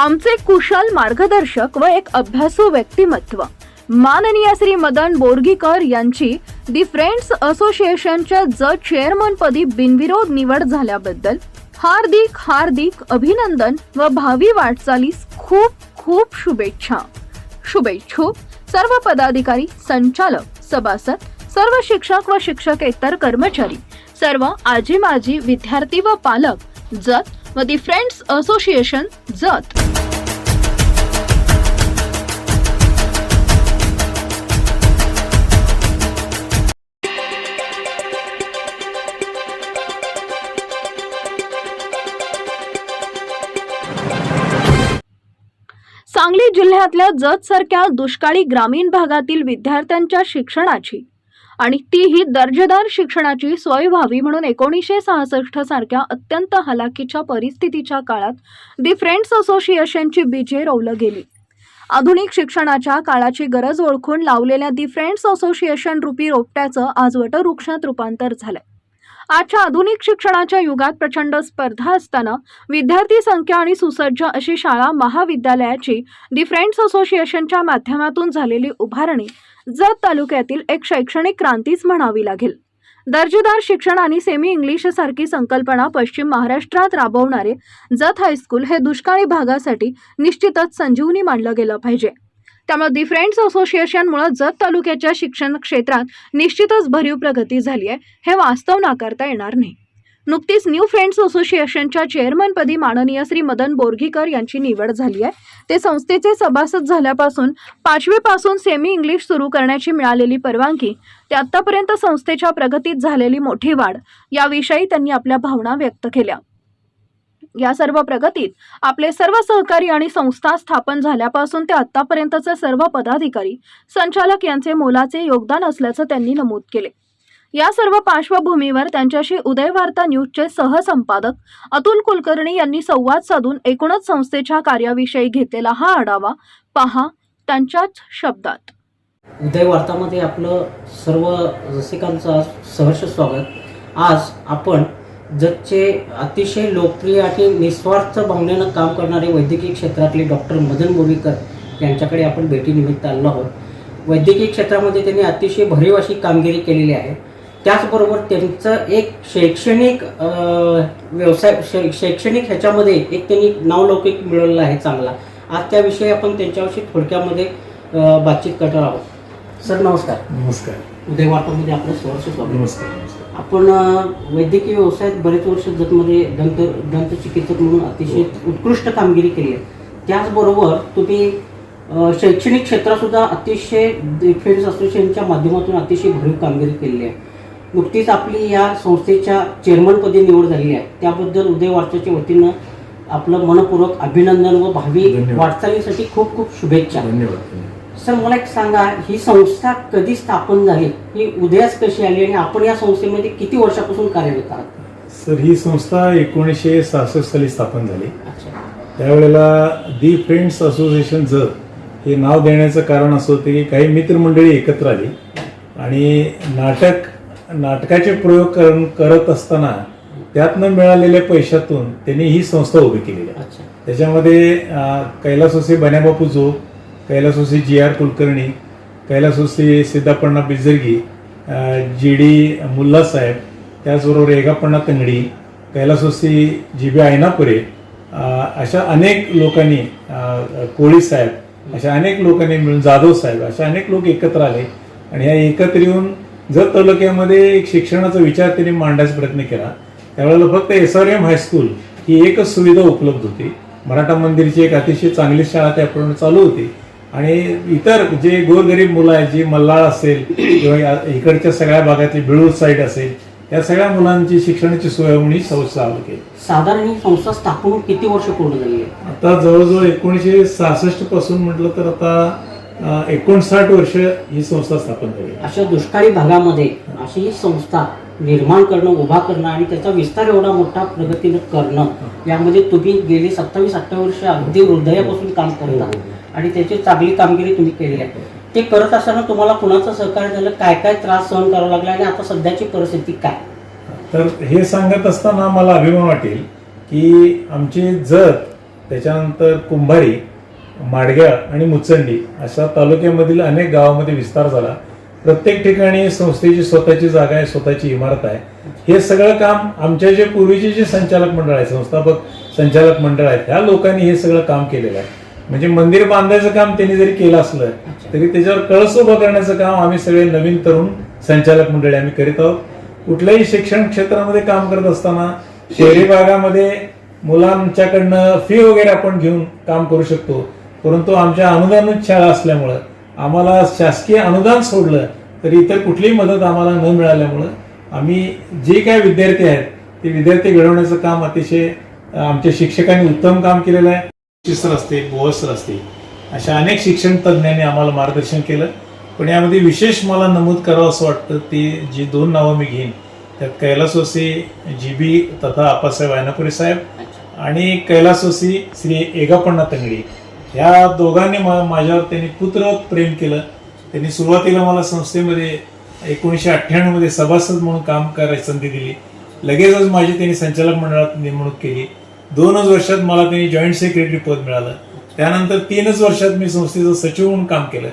आमचे कुशल मार्गदर्शक व एक अभ्यासू व्यक्तिमत्व. माननीय श्री मदन बोरगीकर यांची दी फ्रेंड्स असोसिएशनच्या ज चेअरमनपदी बिनविरोध निवड झाल्याबद्दल हार्दिक हार्दिक अभिनंदन व भावी वाटचालीस खूप खूप शुभेच्छा. शुभेच्छू सर्व पदाधिकारी संचालक सभासद सर्व शिक्षक व शिक्षकेतर कर्मचारी सर्व आजी माजी विद्यार्थी व पालक जत व the friends association Jat. Sangli जिल्ह्यातल्या जत सारख्या दुष्काळी ग्रामीण भागातील विद्यार्थ्यांच्या शिक्षणाची आणि तीही दर्जेदार शिक्षणाची सोय व्हावी म्हणून एकोणीसशे सहासष्ट सारख्या अत्यंत हलाखीच्या परिस्थितीच्या काळात दी फ्रेंड्स असोसिएशनची बीजे रोवलं गेली. आधुनिक शिक्षणाच्या काळाची गरज ओळखून लावलेल्या दी फ्रेंड्स असोसिएशन रुपी रोपट्याचं आज वटवृक्षात रूपांतर झालंय. आजच्या आधुनिक शिक्षणाच्या युगात प्रचंड स्पर्धा असताना विद्यार्थी संख्या आणि सुसज्ज अशी शाळा महाविद्यालयाची दि फ्रेंड्स असोसिएशनच्या माध्यमातून झालेली उभारणी जत तालुक्यातील एक शैक्षणिक क्रांतीच म्हणावी लागेल. दर्जेदार शिक्षण आणि सेमी इंग्लिश सारखी संकल्पना पश्चिम महाराष्ट्रात राबवणारे जत हायस्कूल हे दुष्काळी भागासाठी निश्चितच संजीवनी मानलं गेलं पाहिजे. त्यामुळे दी फ्रेंड्स असोसिएशनमुळे जत तालुक्याच्या शिक्षण क्षेत्रात निश्चितच भरीव प्रगती झाली आहे. हे वास्तव नाकारता येणार नाही. नुकतीच न्यू फ्रेंड्स असोसिएशनच्या चेअरमनपदी माननीय श्री मदन बोरगीकर यांची निवड झाली आहे. ते संस्थेचे सभासद झाल्यापासून पाचवीपासून सेमी इंग्लिश सुरू करण्याची मिळालेली परवानगी ते आत्तापर्यंत संस्थेच्या प्रगतीत झालेली मोठी वाढ याविषयी त्यांनी आपल्या भावना व्यक्त केल्या. या सर्व प्रगतीत आपले सर्व सहकारी आणि संस्था स्थापन झाल्यापासून ते आतापर्यंतचे सर्व पदाधिकारी संचालक यांचे मोलाचे योगदान असल्याचं त्यांनी नमूद केले. या सर्व पार्श्वभूमीवर त्यांच्याशी उदयवार्ता न्यूजचे सहसंपादक अतुल कुलकर्णी यांनी संवाद साधून एकूणच संस्थेच्या कार्याविषयी घेतलेला हा आढावा पहा त्यांच्याच शब्दात. उदय वार्तामध्ये आपलं सर्व रसिकांचं सहर्ष स्वागत. आज आपण जगचे अतिशय लोकप्रिय आणि निस्वार्थ भावनेनं काम करणारे वैद्यकीय क्षेत्रातले डॉक्टर मदन बोरीकर यांच्याकडे आपण भेटीनिमित्त आलो आहोत. वैद्यकीय क्षेत्रामध्ये त्यांनी अतिशय भरीव अशी कामगिरी केलेली आहे. त्याचबरोबर त्यांचं एक शैक्षणिक व्यवसाय शै शैक्षणिक ह्याच्यामध्ये एक त्यांनी नावलौकिक मिळवलेला आहे चांगला. आज त्याविषयी आपण त्यांच्याविषयी थोडक्यामध्ये बातचीत करणार आहोत. सर नमस्कार. नमस्कार. उदय वार्तामध्ये आपलं स्वागत नमस्कार. आपण वैद्यकीय व्यवसायात बरेच वर्ष जतमध्ये दंत दंतचिकित्सक म्हणून अतिशय उत्कृष्ट कामगिरी केली आहे त्याचबरोबर तुम्ही शैक्षणिक क्षेत्रात सुद्धा अतिशय डिफेन्स असोसिएशनच्या माध्यमातून अतिशय भरीव कामगिरी केलेली आहे नुकतीच आपली या संस्थेच्या चेअरमनपदी निवड झालेली आहे त्याबद्दल उदय वार्ताच्या वतीनं आपलं मनपूर्वक अभिनंदन व भावी. वाटचालीसाठी खूप खूप शुभेच्छा धन्यवाद. सर मला एक सांगा ही संस्था कधी स्थापन झाली? ही उदयास कशी आली आणि आपण या संस्थेमध्ये किती वर्षापासून कार्यरत आहात? सर ही संस्था एकोणीसशे सहासष्ट साली स्थापन झाली. त्यावेळेला दी फ्रेंड्स असोसिएशन जत हे नाव देण्याचं कारण असं होतं की काही मित्रमंडळी एकत्र आली आणि नाटक नाटकाचे प्रयोग कर करत असताना त्यातनं मिळालेल्या पैशातून त्यांनी ही संस्था उभी केलेली त्याच्यामध्ये कैलासोसी बन्याबापू जोग कैलासोसी जी आर कुलकर्णी कैलासोसी सिद्धापण्णा बिजरगी जी डी मुल्ला साहेब त्याचबरोबर रेगापण्णा तंगडी कैलासोसी जी बी आयनापुरे अशा अनेक लोकांनी कोळी साहेब अशा अनेक लोकांनी मिळून जाधव साहेब अशा अनेक लोक एकत्र आले आणि ह्या एकत्र येऊन जत तालुक्यामध्ये एक शिक्षणाचा विचार त्यांनी मांडायचा प्रयत्न केला. त्यावेळेला फक्त S R M high school ही एकच सुविधा उपलब्ध होती. मराठा मंदिरची एक अतिशय चांगली शाळा त्याप्रमाणे चालू होती. आणि इतर जे गोरगरीब मुलं आहेत जी मल्हाळ असेल किंवा इकडच्या सगळ्या भागातली बिळूर साईड असेल या सगळ्या मुलांची शिक्षणाची सोय म्हणून ही संस्था चालू केली. साधारण ही संस्था स्थापन किती वर्ष पूर्ण झाली आहे? आता जवळजवळ एकोणीसशे सहासष्टपासून म्हटलं तर आता एकोणसाठ वर्ष ही संस्था स्थापन झाली अशा दुष्काळी भागामध्ये अशी ही संस्था निर्माण करणं उभा करणं आणि त्याचा विस्तार एवढा मोठा प्रगतीनं करणं. यामध्ये तुम्ही गेली सत्तावीस अठ्ठावीस वर्ष अगदी हृदयापासून काम करता आणि त्याची चांगली कामगिरी तुम्ही केली आहे. ते करत असताना तुम्हाला कुणाचं सहकार्य झालं? काय काय त्रास सहन करावा लागला आणि आता सध्याची परिस्थिती काय? तर हे सांगत असताना मला अभिमान वाटेल की आमचे जत त्याच्यानंतर कुंभारी माडग्याळ आणि मुचंडी अशा तालुक्यामधील अनेक गावामध्ये विस्तार झाला. प्रत्येक ठिकाणी संस्थेची स्वतःची जागा आहे स्वतःची इमारत आहे. हे सगळं काम आमच्या जे पूर्वीचे जे संचालक मंडळ आहे संस्थापक संचालक मंडळ आहेत त्या लोकांनी हे सगळं काम केलेलं आहे. म्हणजे मंदिर बांधायचं काम त्यांनी जरी केलं असलं तरी त्याच्यावर कळस उभं करण्याचं काम आम्ही सगळे नवीन तरुण संचालक मंडळी आम्ही करीत आहोत. कुठल्याही शिक्षण क्षेत्रामध्ये काम करत असताना शहरी भागामध्ये मुलांच्याकडनं फी वगैरे आपण घेऊन काम करू शकतो. परंतु आमच्या अनुदानित शाळा असल्यामुळं आम्हाला शासकीय अनुदान सोडलं तर इतर कुठलीही मदत आम्हाला न मिळाल्यामुळं आम्ही जे काय विद्यार्थी आहेत ते विद्यार्थी घडवण्याचं काम अतिशय आमच्या शिक्षकांनी उत्तम काम केलेलं आहे. सर असतील बोस सर असतील अशा अनेक शिक्षण तज्ज्ञांनी आम्हाला मार्गदर्शन केलं. पण यामध्ये विशेष मला नमूद करावं असं वाटतं ते जी दोन नावं मी घेईन त्यात कैलासवासी जी बी तथा आप्पासाहेब आयनापुरे साहेब आणि कैलासवासी श्री एगापण्णा तंगडी. ह्या दोघांनी मा- माझ्यावर त्यांनी पुत्र प्रेम केलं. त्यांनी सुरुवातीला मला संस्थेमध्ये एकोणीसशे अठ्ठ्याण्णवमध्ये सभासद म्हणून काम करायची संधी दिली. लगेचच माझी त्यांनी संचालक मंडळात नेमणूक केली. दोनच वर्षात मला त्यांनी जॉईंट सेक्रेटरी पद मिळालं. त्यानंतर तीनच वर्षात मी संस्थेचं सचिव म्हणून काम केलं.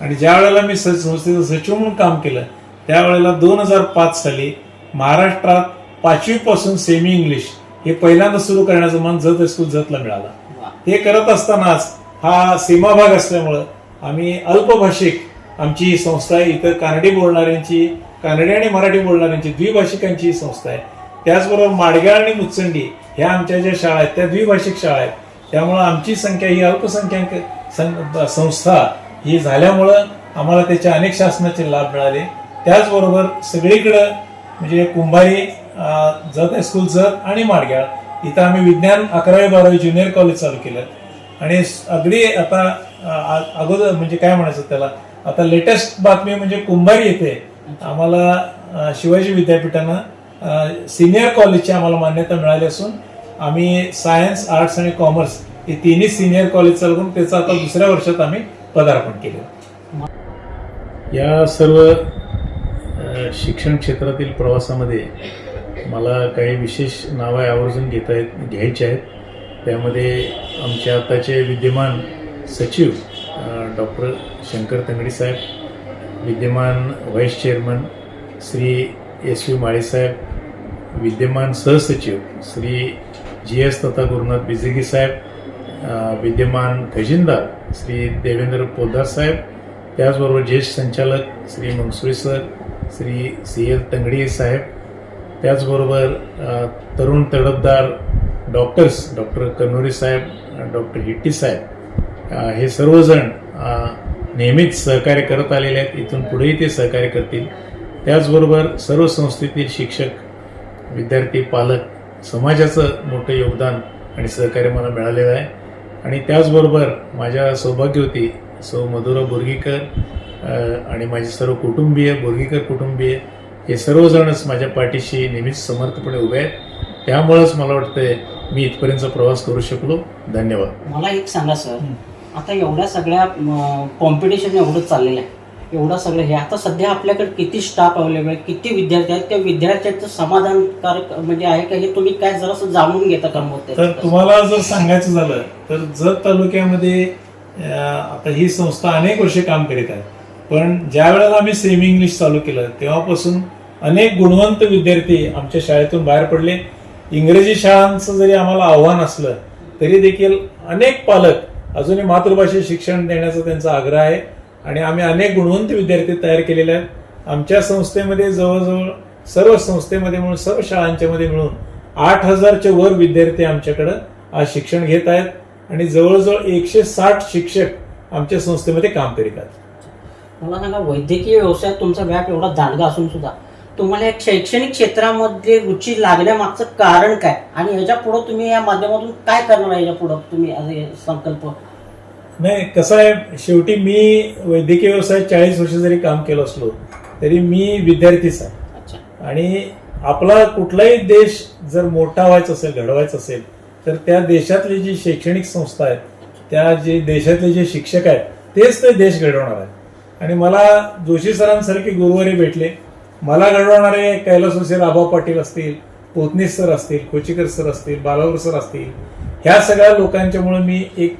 आणि ज्या वेळेला मी स- संस्थेचं सचिव म्हणून काम केलं त्यावेळेला दोन हजार पाच साली महाराष्ट्रात पाचवीपासून सेमी इंग्लिश हे पहिल्यांदा सुरू करण्याचं मन जत हायस्कूल जतला मिळालं. ते करत असतानाच हा सीमाभाग असल्यामुळं आम्ही अल्पभाषिक आमची ही संस्था आहे. इथं कानडी बोलणाऱ्यांची कानडी आणि मराठी बोलणाऱ्यांची द्विभाषिकांची ही संस्था आहे. त्याचबरोबर माडगाळ आणि मुचंडी ह्या आमच्या ज्या शाळा आहेत त्या द्विभाषिक शाळा आहेत. त्यामुळं आमची संख्या ही अल्पसंख्याक सं- संस्था ही झाल्यामुळं आम्हाला त्याचे अनेक शासनाचे लाभ मिळाले. त्याचबरोबर सगळीकडं म्हणजे कुंभारी जत हायस्कूल जत आणि माडगाळ इथं आम्ही विज्ञान अकरावी बारावी ज्युनियर कॉलेज चालू केलं. आणि अगदी आता अगोदर म्हणजे काय म्हणायचं त्याला? आता लेटेस्ट बातमी म्हणजे कुंभारी येथे. आम्हाला शिवाजी विद्यापीठानं सिनियर कॉलेजची आम्हाला मान्यता मिळाली असून आम्ही सायन्स आर्ट्स आणि कॉमर्स हे तिन्ही सिनियर कॉलेज चालू त्याचं आता दुसऱ्या वर्षात आम्ही पदार्पण केलं. या सर्व शिक्षण क्षेत्रातील प्रवासामध्ये मला काही विशेष नावं आवर्जून घेता येत घ्यायची आहेत. त्यामध्ये आमचे आताचे विद्यमान सचिव डॉक्टर शंकर तंगडी साहेब विद्यमान vice chairman Shri S V माळीसाहेब विद्यमान सहसचिव श्री जी एस तथा गुरुनाथ बिजगी साहेब विद्यमान खजिनदार श्री देवेंद्र पोदार साहेब त्याचबरोबर ज्येष्ठ संचालक Shri Mansuri sir Shri C L Tangadi साहेब त्याचबरोबर तरुण तडफदार डॉक्टर्स डॉक्टर कन्नोरी साहेब डॉक्टर हिट्टी साहेब हे सर्वजण नेहमीच सहकार्य करत आलेले आहेत. इथून पुढेही ते सहकार्य करतील. त्याचबरोबर सर्व संस्थेतील शिक्षक विद्यार्थी पालक समाजाचं मोठं योगदान आणि सहकार्य मला मिळालेलं आहे. आणि त्याचबरोबर माझ्या सौभाग्यवती सौ मधुरा बोरगीकर आणि माझे सर्व कुटुंबीय बोरगीकर कुटुंबीय हे सर्वजणच माझ्या पाठीशी नेहमीच समर्थपणे उभे आहेत. त्यामुळंच मला वाटतंय मी इथपर्यंतचा प्रवास करू शकलो. धन्यवाद. मला एक सांगा सर. आता एवढ्या सगळ्या कॉम्पिटिशन एवढं चाललेलं आहे. एवढं सगळं हे. आता सध्या आपल्याकडे किती स्टाफ अवेलेबल आहे किती विद्यार्थी आहेत? त्या विद्यार्थ्यांचं समाधानकारक म्हणजे आहे का हे तुम्ही काय जरासं जाणून घेता का मग तर? तुम्हाला जर सांगायचं झालं तर जत तालुक्यामध्ये अं, आता ही संस्था अनेक वर्षे काम करीत आहे. पण ज्या वेळेला आम्ही सेमी इंग्लिश चालू केलं तेव्हापासून अनेक गुणवंत विद्यार्थी आमच्या शाळेतून बाहेर पडले. इंग्रजी शाळांचं जरी आम्हाला आव्हान असलं तरी देखील अनेक पालक अजूनही मातृभाषेत शिक्षण देण्याचा त्यांचा आग्रह आहे. आणि आम्ही अनेक गुणवंत विद्यार्थी तयार केलेले आहेत. आमच्या संस्थेमध्ये जवळजवळ सर्व संस्थेमध्ये मिळून सर्व शाळांच्या मध्ये मिळून आठ हजारचे वर विद्यार्थी आमच्याकडं आज शिक्षण घेत आहेत. आणि जवळजवळ एकशे साठ शिक्षक आमच्या संस्थेमध्ये काम करीत आहेत. मला सांगा वैद्यकीय व्यवसायात तुमचा व्याप एवढा दांडगा असून सुद्धा तुम्हाला एक शैक्षणिक क्षेत्रामध्ये रुची लागण्यामागचं कारण काय? आणि ह्याच्या पुढं तुम्ही या माध्यमातून काय करणार आहे ह्याच्या पुढं? तुम्ही संकल्प. नाही कसं आहे शेवटी मी वैद्यकीय व्यवसायात चाळीस वर्ष जरी काम केलं असलो तरी मी विद्यार्थीच आहे. आणि आपला कुठलाही देश जर मोठा व्हायचा असेल घडवायचा असेल तर त्या देशातली जी शैक्षणिक संस्था आहेत त्या जे देशातले जे शिक्षक आहेत तेच ते देश घडवणार आहेत. आणि मला जोशी सरांसारखे गुरुवारी भेटले मला घडवणारे कैलासवासी राभाव पाटील असतील पोतनीस सर असतील कोचीकर सर असतील बालावर सर असतील ह्या सगळ्या लोकांच्यामुळे मी एक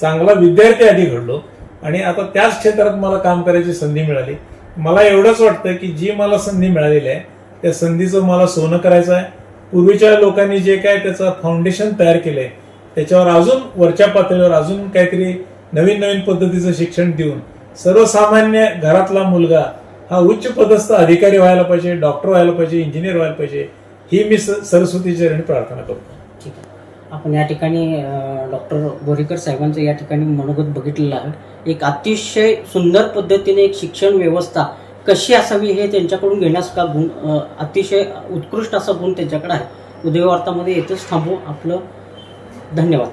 चांगला विद्यार्थी आधी घडलो. आणि आता त्याच क्षेत्रात मला काम करायची संधी मिळाली. मला एवढंच वाटतं की जी मला संधी मिळालेली आहे त्या संधीचं मला सोनं करायचं आहे. पूर्वीच्या लोकांनी जे काय त्याचं फाउंडेशन तयार केलंय त्याच्यावर अजून वरच्या पातळीवर अजून काहीतरी नवीन नवीन पद्धतीचं शिक्षण देऊन सर्वसामान्य घरातला मुलगा हा उच्च पदस्थ अधिकारी व्हायला पाहिजे डॉक्टर व्हायला पाहिजे इंजिनियर व्हायला पाहिजे ही मी स- सरस्वतीच्या चरणी प्रार्थना करतो. ठीक आहे. आपण या ठिकाणी डॉक्टर बोरीकर साहेबांचं या ठिकाणी मनोगत बघितलेलं आहे. एक अतिशय सुंदर पद्धतीने एक शिक्षण व्यवस्था कशी असावी हे त्यांच्याकडून घेण्यास का गुण अतिशय उत्कृष्ट असा गुण त्यांच्याकडे आहे. उदयवार्तामध्ये येथेच थांबू. आपलं धन्यवाद.